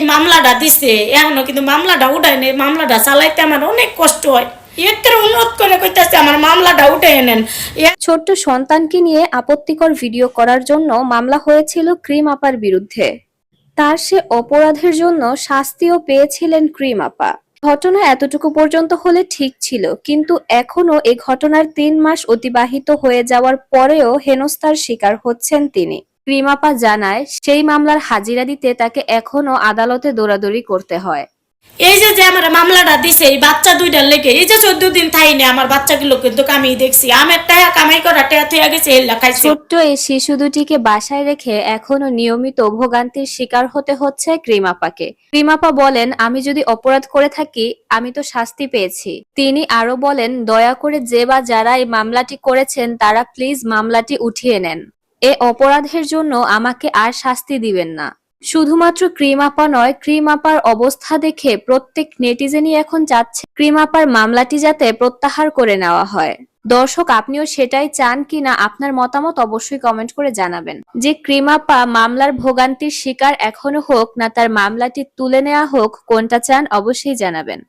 এই মামলাটা দিছে, এখনও কিন্তু মামলাটা উঠায় নেই, মামলাটা চালাইতে আমার অনেক কষ্ট হয়। এ- ছোট্ট সন্তানকে নিয়ে আপত্তিকর ভিডিও করার জন্য মামলা হয়েছিল ক্রিম আপার বিরুদ্ধে। তার সে অপরাধের জন্য শাস্তিও পেয়েছিলেন ক্রিম আপা। ঘটনা এতটুকু পর্যন্ত হলে ঠিক ছিল, কিন্তু এখনও এই ঘটনার তিন মাস অতিবাহিত হয়ে যাওয়ার পরেও হেনস্থার শিকার হচ্ছেন তিনি। ক্রিম আপা জানায় সেই মামলার হাজিরা দিতে তাকে এখনও আদালতে দৌড়াদৌড়ি করতে হয়। এই যে যে আমার মামলাটা দিছে এই বাচ্চা দুইটার লেগে এই যে চোদ্দ দিন থাই না আমার বাচ্চাগুলো কিন্তু আমি দেখছি। আমি টাকা কামাই করা টাকা থুয়া গেছে এই লেখাইছে ছোট্ট এই শিশু দুটিকে বাসায় রেখে এখনও নিয়মিত ভোগান্তির শিকার হতে হচ্ছে ক্রিমাপাকে। ক্রিমাপা বলেন আমি যদি অপরাধ করে থাকি আমি তো শাস্তি পেয়েছি। তিনি আরও বলেন দয়া করে যে বা যারা এই মামলাটি করেছেন তারা প্লিজ মামলাটি উঠিয়ে নেন। এ অপরাধের জন্য আমাকে আর শাস্তি দিবেন না। শুধুমাত্র ক্রিমাপা নয়, ক্রিমাপার অবস্থা দেখে প্রত্যেক নেটিজেনই এখন চাচ্ছে ক্রিমাপার মামলাটি যাতে প্রত্যাহার করে নেওয়া হয়। দর্শক, আপনিও সেটাই চান কিনা আপনার মতামত অবশ্যই কমেন্ট করে জানাবেন। যে ক্রিমাপা মামলার ভোগান্তির শিকার এখনও হোক না, তার মামলাটি তুলে নেওয়া হোক, কোনটা চান অবশ্যই জানাবেন।